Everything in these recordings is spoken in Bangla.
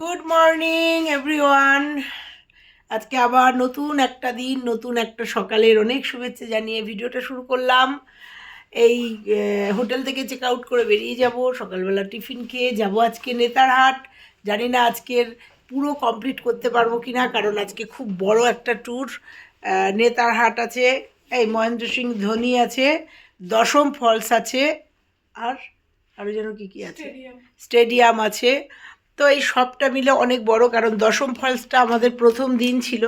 গুড মর্নিং এভরিওয়ান আজকে আবার নতুন একটা দিন নতুন একটা সকালের অনেক শুভেচ্ছা জানিয়ে ভিডিওটা শুরু করলাম। এই হোটেল থেকে চেক আউট করে বেরিয়ে যাব সকালবেলা টিফিন খেয়ে যাব আজকে নেতারহাট। জানি না আজকের পুরো কমপ্লিট করতে পারব কি না কারণ আজকে খুব বড় একটা ট্যুর নেতারহাট আছে এই মহেন্দ্র সিং ধোনি আছে দশম ফলস আছে আর আরও যেন কী কী আছে? স্টেডিয়াম আছে তো এই সবটা মিলে অনেক বড়, কারণ দশম ফলসটা আমাদের প্রথম দিন ছিল,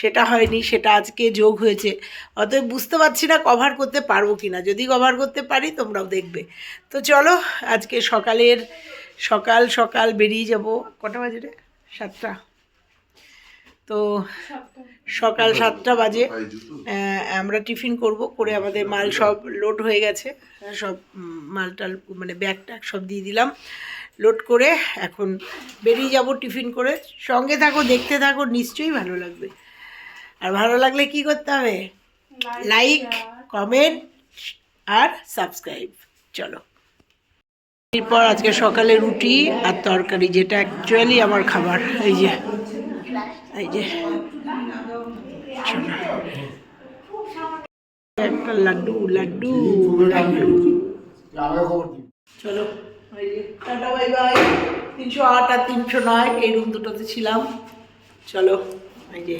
সেটা হয়নি, সেটা আজকে যোগ হয়েছে। অতএব বুঝতে পারছি না কভার করতে পারব কি না যদি কভার করতে পারি, তোমরাও দেখবে। তো চলো, আজকে সকালের, সকাল সকাল বেরিয়ে যাব। কটা বাজে রে? সাতটা। তো সকাল সাতটা বাজে। আমরা টিফিন করব, করে আমাদের মাল সব লোড হয়ে গেছে। সব মাল টাল মানে ব্যাগ ট্যাগ সব দিয়ে দিলাম। লোড করে এখন বেরিয়ে যাব টিফিন করে। সঙ্গে থাকো দেখতে থাকো নিশ্চয়ই ভালো লাগবে। আর ভালো লাগলে কি করতে হবে? লাইক কমেন্ট আর সাবস্ক্রাইব চলো। এরপর আজকে সকালে রুটি আর তরকারি যেটা অ্যাকচুয়ালি আমার খাবার। এই যে এই যে। একটা লাড্ডু লাড্ডু লাড্ডু। চলো। যে, টাটা বাই বাই। তিনশো আট আর তিনশো নয় এই রুম দুটোতে ছিলাম। চলো এই যে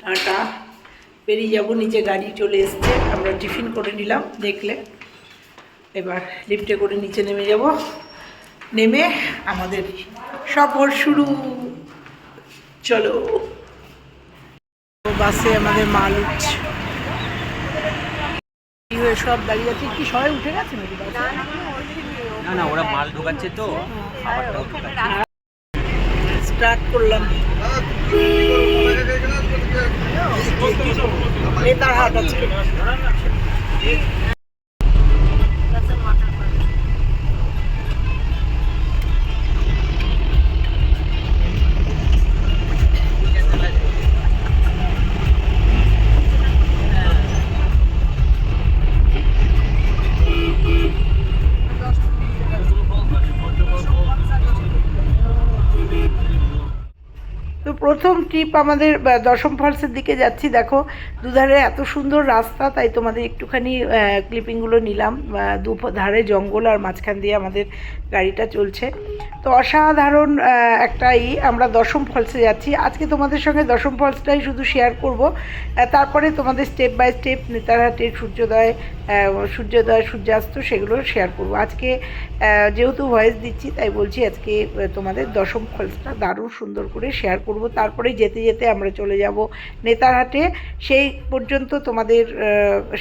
টাটা। বেরিয়ে যাব নিচে গাড়ি চলে এসছে। আমরা টিফিন করে নিলাম দেখলে। এবার লিফটে করে নিচে নেমে যাব। নেমে আমাদের সফর শুরু। চলো। বাসে আমাদের মাল উঠছে। সব দাঁড়িয়ে আছে? কি সবাই উঠে গেছে নাকি? না না ওরা মাল ঢোকাচ্ছে তো খাবারটাও স্টার্ট করলাম। নেতার হাত আছে। ট্রিপ আমাদের দশম ফলসের দিকে যাচ্ছি। দেখো দুধারে এত সুন্দর রাস্তা তাই তোমাদের একটুখানি ক্লিপিংগুলো নিলাম। আহ, দুধারে জঙ্গল আর মাঝখান দিয়ে আমাদের গাড়িটা চলছে। তো অসাধারণ একটাই আমরা দশম ফলসে যাচ্ছি। আজকে তোমাদের সঙ্গে দশম ফলসটাই শুধু শেয়ার করব। তারপরে তোমাদের স্টেপ বাই স্টেপ নেতারহাটের সূর্যোদয় সূর্যোদয় সূর্যাস্ত সেগুলো শেয়ার করব। আজকে যেহেতু ভয়েস দিচ্ছি তাই বলছি আজকে তোমাদের দশম ফলসটা দারুণ সুন্দর করে শেয়ার করব। তারপরে যেতে যেতে আমরা চলে যাব নেতারহাটে সেই পর্যন্ত তোমাদের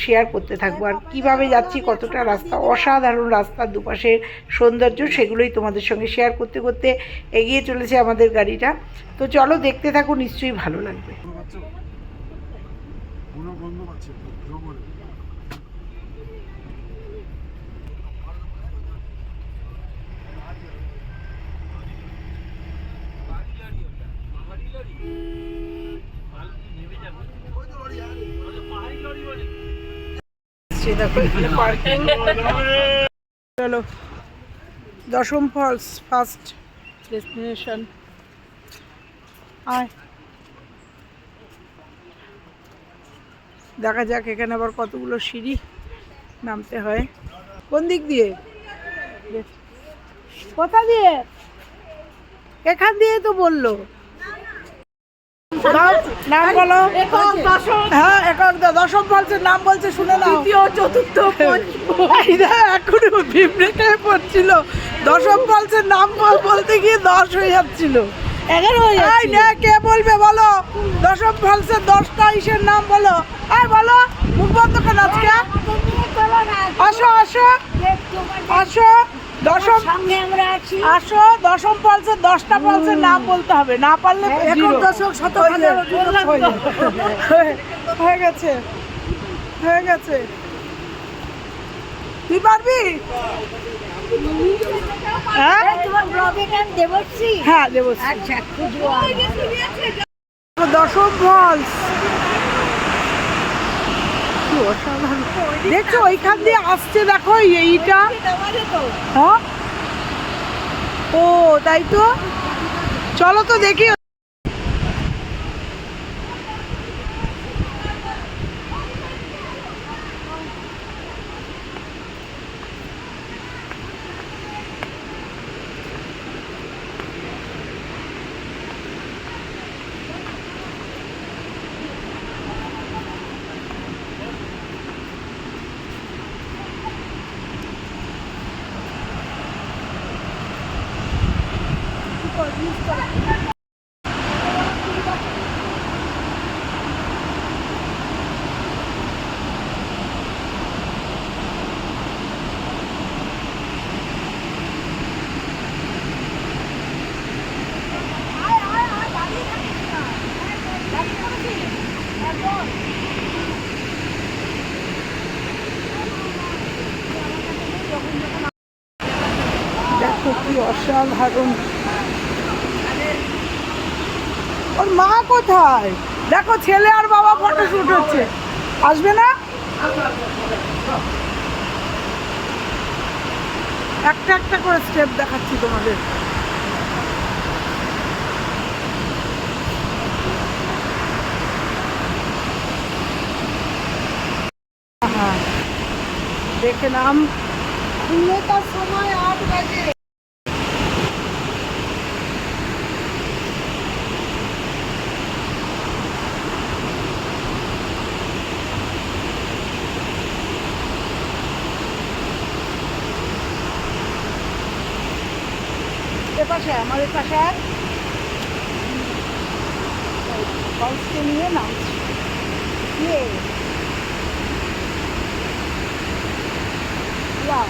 শেয়ার করতে থাকব। আর কীভাবে যাচ্ছি, কতটা রাস্তা? অসাধারণ রাস্তার দুপাশের সৌন্দর্য, সেগুলোই তোমাদের সঙ্গে শেয়ার করতে করতে এগিয়ে চলেছে আমাদের গাড়িটা। তো চলো, দেখতে থাকো, নিশ্চয়ই ভালো লাগবে। কোনো গন্ধ পাচ্ছে জঙ্গলে সে দেখো এখানে পার্কিং চলো, দশম ফলস ফার্স্ট ডেস্টিনেশন আয়। দেখা যাক এখানে আবার কতগুলো সিঁড়ি নামতে হয়। কোন দিক দিয়ে? কোথা দিয়ে? এখান দিয়ে তো বলল। নাম- বলো। হ্যাঁ একক দশম ফলসের নাম বলছে শুনে নাও। দ্বিতীয় চতুর্থ এখনও বিভ্রেটে পড়ছিল। দশম ফলসের নাম বল- বলতে গিয়ে দশ হয়ে যাচ্ছিল। এগারো হয়ে যাচ্ছে কে বলবে বলো? দশম ফলসের দশটা ইসের নাম বলো। এই বলো মুখ বন্ধ আজকে। আসো আসো। আসো। দশম সামনে আমরা আছি। আসো দশম ফলসের দশটা ফলসের নাম বলতে হবে না পারলে একক zero। দশক শত হয়ে। হয়ে। হয়ে- হয়ে গেছে। হয়ে গেছে। তুই পারবি? হ্যাঁ? দেবশ্রী হ্যাঁ আচ্ছা দশম ফলস কি দেখছ ওইখান দিয়ে আসছে দেখো এইটা। হ্যাঁ? ও তাই তো? চলো তো দেখো কি অসাধারণ ওর মা কোথায়? দেখো ছেলে আর বাবা ফটো শুট হচ্ছে। আসবে না? একটা একটা করে স্টেপ দেখাচ্ছি তোমাদের। আহা, দেখে নাম। সময় আট বাজে। এপাশে আমার এপাশে আর? ফলসকে নিয়ে নামছি। ইয়ে Wow.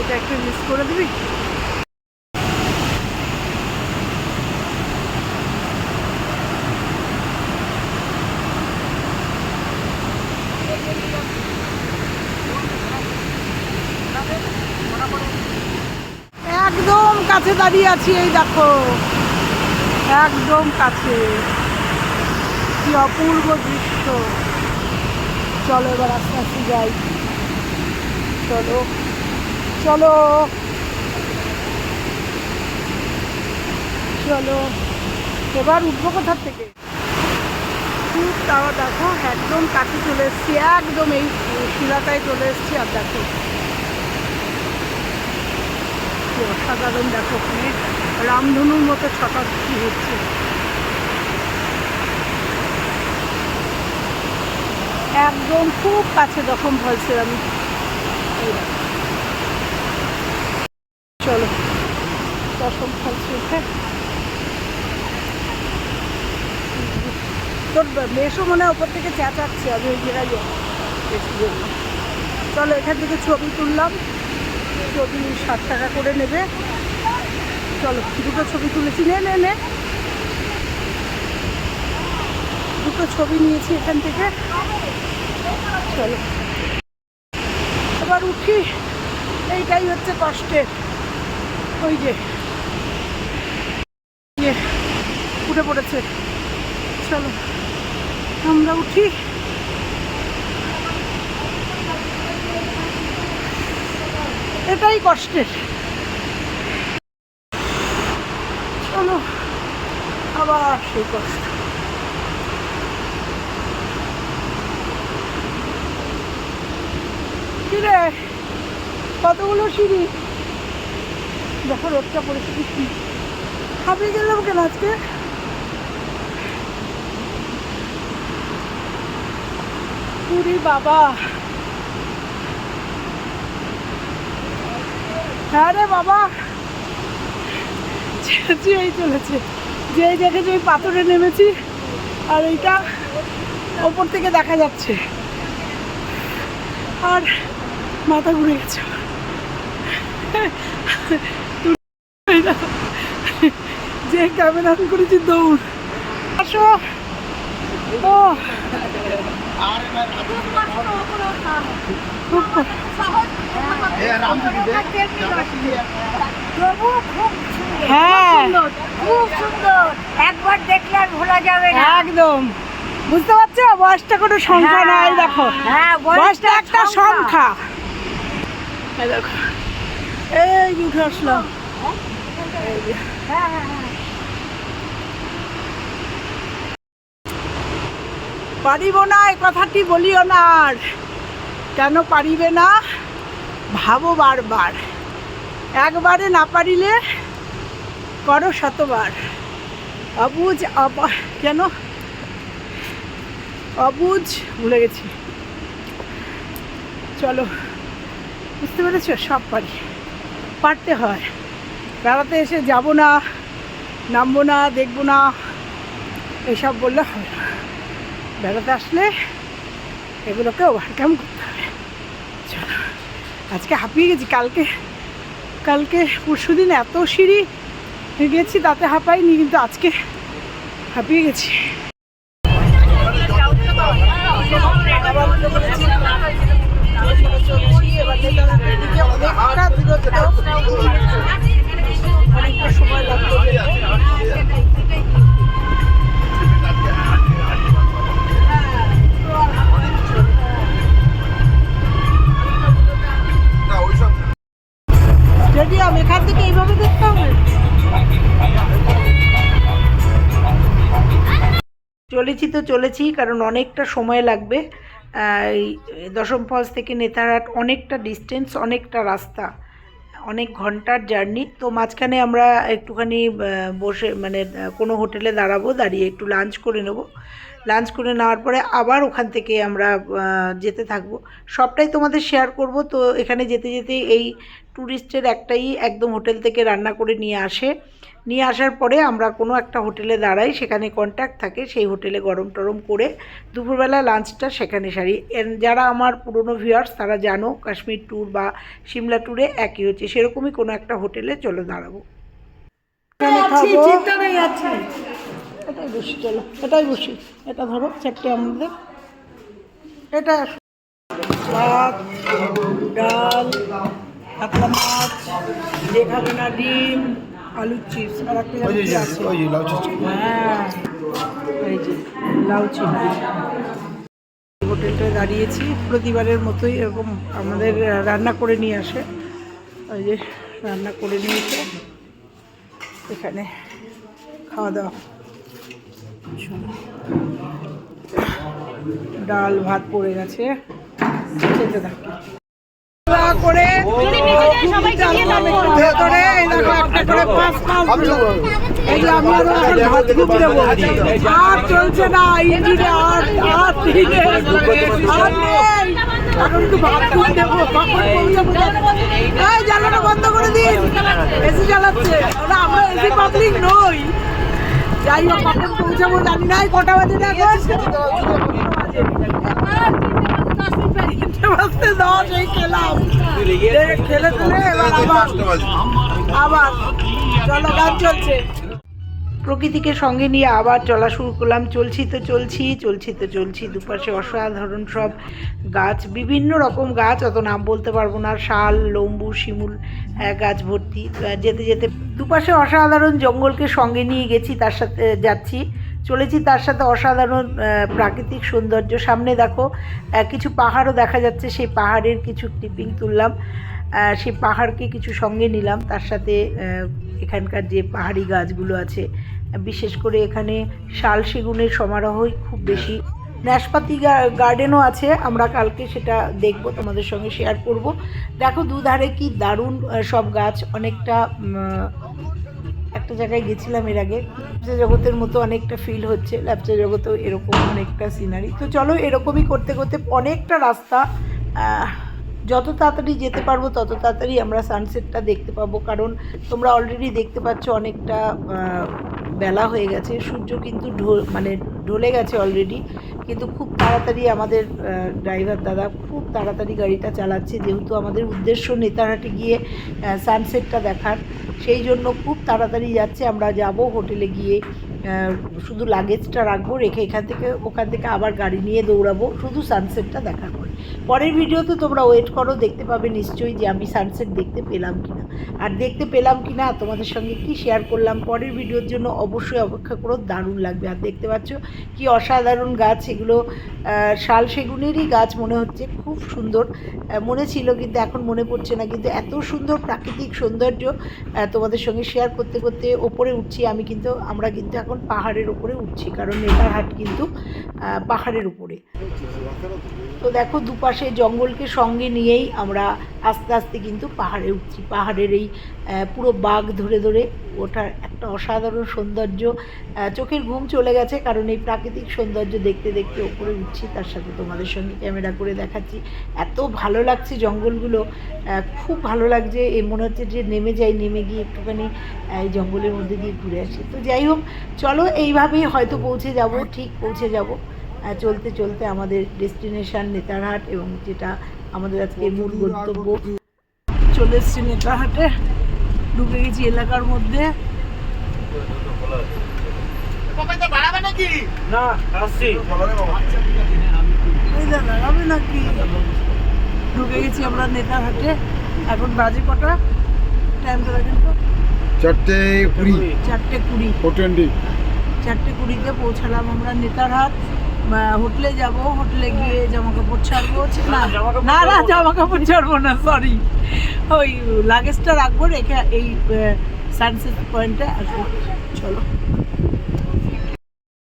এটা একটু মিস করে দিবি একদম কাছে দাঁড়িয়ে আছি, এই দেখো। একদম কাছে। কি অপূর্ব দৃশ্য। চলো এবার আস্তে আস্তে যাই। চলো। চলো। চলো। এবার উঠবো কোথার থেকে? তাও দেখো, একদম কাছে চলে এসছি। একদম এই শিলাটায় চলে এসছি। আর দেখো অসাধারণ দেখো ওখানে রামধনুর মতো ছটা কি হচ্ছে। একদম খুব কাছে যখন ফলছে আমি চলো দশম ফলছে হ্যাঁ। তোর মেশো মনে হয় ওপর থেকে চেঁচাচ্ছে, আমি ওই জায়গায় চলো, এখান থেকে ছবি তুললাম। ছবি ষাট টাকা করে নেবে চলো দুটো ছবি তুলেছি। নে নে নে। দুটো ছবি নিয়েছি এখান থেকে। চলো। এবার উঠি। এইটাই হচ্ছে কষ্টের ওই যে। ইয়ে, উঠে পড়েছে। চলো আমরা উঠি। এটাই কষ্টের। চলো, আবার সেই কষ্ট। কিরে, কতগুলো সিঁড়ি? দেখো, রোদটা পড়েছে কি হাঁপিয়ে গেলাম কেন আজকে? পুরি বাবা। হ্যাঁ রে বাবা। চেঁচিয়েই চলেছে। যেই দেখেছি ওই পাথরে নেমেছি আর এইটা ওপর থেকে দেখা যাচ্ছে। আর মাথা ঘুরে গেছে। এই যে ক্যামেরা অন করেছি দৌড়। আসো। ও। খুব হ্যাঁ। খুব সুন্দর একবার দেখলে আর ভোলা যাবে না একদম। বুঝতে পারছ? বয়সটা কোনো সংখ্যা হ্যাঁ, নাই দেখো। হ্যাঁ বয়সটা একটা সংখ্যা। দেখো। এই উঠে আসলাম। পারিব না এই কথাটি বলিও না আর। কেন পারিবে না? ভাবো বারবার। একবারে না পারিলে করো শতবার। অবুজ অব- কেন? অবুজ, ভুলে গেছি। চলো, বুঝতে পেরেছ? সব পারি। পারতে হয়। বেড়াতে এসে যাব না, নামবো না, দেখব না, এসব বললে হয় না। বেড়াতে আসলে এগুলোকে ওভারকাম করতে আজকে হাঁপিয়ে গেছি, কালকে কালকে পরশু দিন এত সিঁড়ি গেছি তাতে হাঁপাইনি, কিন্তু আজকে হাঁপিয়ে গেছি। তো চলেছি, কারণ অনেকটা সময় লাগবে। দশম ফলস থেকে নেতারহাট অনেকটা ডিস্টেন্স অনেকটা রাস্তা, অনেক ঘণ্টার জার্নি তো মাঝখানে আমরা একটুখানি বসে মানে কোনো হোটেলে দাঁড়াবো, দাঁড়িয়ে একটু লাঞ্চ করে নেব। লাঞ্চ করে নেওয়ার পরে আবার ওখান থেকে আমরা যেতে থাকব। সবটাই তোমাদের শেয়ার করব। তো এখানে যেতে যেতে এই ট্যুরিস্টের একটাই একদম হোটেল থেকে রান্না করে নিয়ে আসে। নিয়ে আসার পরে আমরা কোনো একটা হোটেলে দাঁড়াই সেখানে কন্ট্যাক্ট থাকে সেই হোটেলে গরম টরম করে দুপুরবেলা লাঞ্চটা সেখানে সারি। যারা আমার পুরনো ভিউয়ার্স তারা জানো কাশ্মীর ট্যুর বা সিমলা ট্যুরে একই হচ্ছে সেরকমই কোনো একটা হোটেলে চলে দাঁড়াবো। এটাই বসি চলো এটাই বসি। এটা ধরো চারটে আমাদের এটা ভাত ডাল কাতলা মাছ যে খাবে না ডিম। আলুর চিপস আর একটা যেন কি আছে? হ্যাঁ এই যে লাউ চিপস হোটেলটায় দাঁড়িয়েছি প্রতিবারের মতোই এরকম আমাদের রান্না করে নিয়ে আসে। ওই যে রান্না করে নিয়েছে। এখানে খাওয়া দাওয়া। ডাল ভাত পড়ে গেছে। খেতে থাকি। করে ভেতরে। একটা করে পাঁচ পাঁচ দিল। আমি আরও এখন ভাত খুব দেবো আর চলছে না ইঞ্জিনে আর আর তিনে আর নেই। এখন একটু ভাত খুব দেবো কখন এই জানাটা বন্ধ করে দিন। এসি চালাচ্ছে। ওরা আমরা এসি পাবলিক নই। যাই হোক কখন পৌঁছাবো জানি না কটা বাজে না এই খেলাম। খেলে এবার আবার আবার চলো, গান চলছে। প্রকৃতিকে সঙ্গে নিয়ে আবার চলা শুরু করলাম। চলছি তো চলছি চলছি তো চলছি, দুপাশে অসাধারণ সব গাছ, বিভিন্ন রকম গাছ, অত নাম বলতে পারব না। শাল, লম্বু, শিমুল গাছ ভর্তি। যেতে যেতে দুপাশে অসাধারণ জঙ্গলকে সঙ্গে নিয়ে গেছি, তার সাথে যাচ্ছি। চলেছি তার সাথে অসাধারণ প্রাকৃতিক সৌন্দর্য। সামনে দেখো কিছু পাহাড়ও দেখা যাচ্ছে। সেই পাহাড়ের কিছু ক্লিপিং তুললাম। সেই পাহাড়কে কিছু সঙ্গে নিলাম। তার সাথে এখানকার যে পাহাড়ি গাছগুলো আছে, বিশেষ করে এখানে শাল সেগুনের সমারোহই খুব বেশি। নাশপাতি গার্ডেনও আছে। আমরা কালকে সেটা দেখব, তোমাদের সঙ্গে শেয়ার করব। দেখো দুধারে কি দারুণ সব গাছ। অনেকটা একটা জায়গায় গেছিলাম এর আগে। ল্যাপচা জগতের মতো অনেকটা ফিল হচ্ছে, ল্যাপচা জগতেও এরকম অনেকটা সিনারি তো চলো এরকমই করতে করতে অনেকটা রাস্তা যত তাড়াতাড়ি যেতে পারব তত তাড়াতাড়ি আমরা সানসেটটা দেখতে পাবো। কারণ তোমরা অলরেডি দেখতে পাচ্ছ অনেকটা বেলা হয়ে গেছে। সূর্য কিন্তু ঢো মানে ঢলে গেছে অলরেডি কিন্তু খুব তাড়াতাড়ি আমাদের ড্রাইভার দাদা খুব তাড়াতাড়ি গাড়িটা চালাচ্ছে। যেহেতু আমাদের উদ্দেশ্য নেতারহাটে গিয়ে সানসেটটা দেখার, সেই জন্য খুব তাড়াতাড়ি যাচ্ছে। আমরা যাব হোটেলে গিয়ে শুধু লাগেজটা রাখব, রেখে এখান থেকে, ওখান থেকে আবার গাড়ি নিয়ে দৌড়াবো, শুধু সানসেটটা দেখার পরে। পরের ভিডিওতে তোমরা ওয়েট করো, দেখতে পাবে নিশ্চয়ই যে আমি সানসেট দেখতে পেলাম কিনা। আর দেখতে পেলাম কিনা, তোমাদের সঙ্গে কি শেয়ার করলাম, পরের ভিডিওর জন্য অবশ্যই অপেক্ষা করো, দারুণ লাগবে। আর দেখতে পাচ্ছ কি অসাধারণ গাছ, এগুলো শাল সেগুনেরই গাছ মনে হচ্ছে, খুব সুন্দর। মনে ছিল কিন্তু এখন মনে পড়ছে না, কিন্তু এত সুন্দর প্রাকৃতিক সৌন্দর্য তোমাদের সঙ্গে শেয়ার করতে করতে ওপরে উঠছি আমি কিন্তু, আমরা কিন্তু এখন পাহাড়ের উপরে উঠছি, কারণ নেতারহাট কিন্তু পাহাড়ের উপরে। তো দেখো দুপাশে জঙ্গলকে সঙ্গে নিয়েই আমরা আস্তে আস্তে কিন্তু পাহাড়ে উঠছি। পাহাড়ের এই পুরো বাঘ ধরে ধরে ওঠার একটা অসাধারণ সৌন্দর্য চোখের ঘুম চলে গেছে কারণ এই প্রাকৃতিক সৌন্দর্য দেখতে দেখতে ওপরে উঠছি, তার সাথে তোমাদের সঙ্গে ক্যামেরা করে দেখাচ্ছি। এত ভালো লাগছে জঙ্গলগুলো খুব ভালো লাগছে, এ মনে হচ্ছে যে নেমে যাই, নেমে গিয়ে একটুখানি এই জঙ্গলের মধ্যে দিয়ে ঘুরে আসি। তো যাই হোক, চলো এইভাবেই হয়তো পৌঁছে যাব, ঠিক পৌঁছে যাব। চলতে চলতে আমাদের ডেস্টিনেশন নেতারহাট এবং যেটা আমাদের আজকে মূল গন্তব্য। চলে এসছি নেতারহাটে। ঢুকে গেছি এলাকার মধ্যে। না আসছি। এই নাকি? ঢুকে গেছি আমরা নেতারহাটে। এখন বাজে কটা? টাইমটা দেখেন তো। চারটে কুড়ি। চারটে কুড়ি। চারটে কুড়িতে পৌঁছালাম আমরা নেতারহাট। হোটেলে যাব হোটেলে গিয়ে জামা কাপড় ছাড়বো না? না না জামা কাপড় ছাড়বো না সরি ওই লাগেজটা রাখব রেখে এই সানসেট পয়েন্টে আসব। চলো।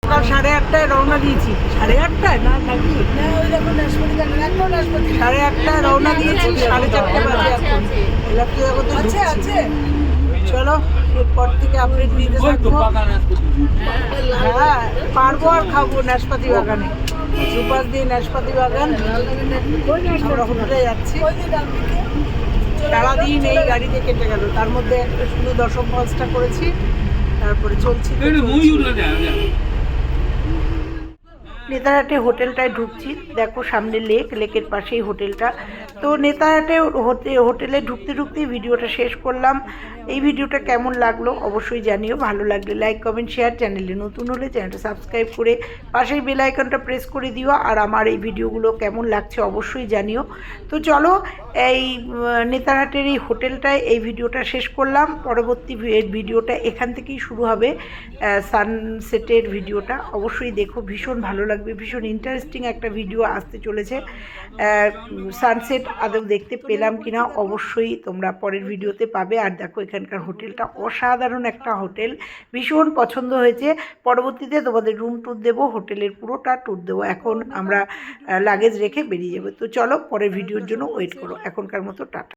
সকাল সাড়ে আটটায় রওনা দিয়েছি। সাড়ে আটটায় না নাকি? সাড়ে আটটায় রওনা দিয়েছি সাড়ে চারটে বাজে এখন। এলাকি আছে আছে। চলো এরপর থেকে আপনি দিতে থাকব। হ্যাঁ পারব আর খাব নাশপাতি বাগানে। সুপার দিয়ে নাশপাতি বাগান। আমরা হোটেলে যাচ্ছি। সারাদিন এই গাড়িতে কেটে গেল। তার মধ্যে একটা সুন্দর দশম পাঁচটা করেছি। তারপরে চলছি। নেতারহাটে হোটেলটায় ঢুকছি। দেখো সামনে লেক, লেকের পাশেই হোটেলটা। তো নেতারহাটে হোটে- হোটেলে ঢুকতে ঢুকতে ভিডিওটা শেষ করলাম। এই ভিডিওটা কেমন লাগল অবশ্যই জানিও। ভালো লাগলে লাইক কমেন্ট শেয়ার চ্যানেলে নতুন হলে চ্যানেলটা সাবস্ক্রাইব করে পাশেই বেল আইকনটা প্রেস করে দিও। আর আমার এই ভিডিওগুলো কেমন লাগছে অবশ্যই জানিও। তো চলো, এই নেতারহাটের এই হোটেলটায় এই ভিডিওটা শেষ করলাম। পরবর্তী ভিডিওটা এখান থেকেই শুরু হবে সানসেটের ভিডিওটা। অবশ্যই দেখো, ভীষণ ভালো লাগবে। ভীষণ ইন্টারেস্টিং একটা ভিডিও আসতে চলেছে। সানসেট আদৌ দেখতে পেলাম কিনা অবশ্যই তোমরা পরের ভিডিওতে পাবে। আর দেখো, এখানকার হোটেলটা অসাধারণ একটা হোটেল। ভীষণ পছন্দ হয়েছে। পরবর্তীতে তোমাদের রুম ট্যুর দেবো, হোটেলের পুরোটা ট্যুর দেবো। এখন আমরা লাগেজ রেখে বেরিয়ে যাব। তো চলো, পরের ভিডিওর জন্য ওয়েট করো। এখনকার মতো, টাটা।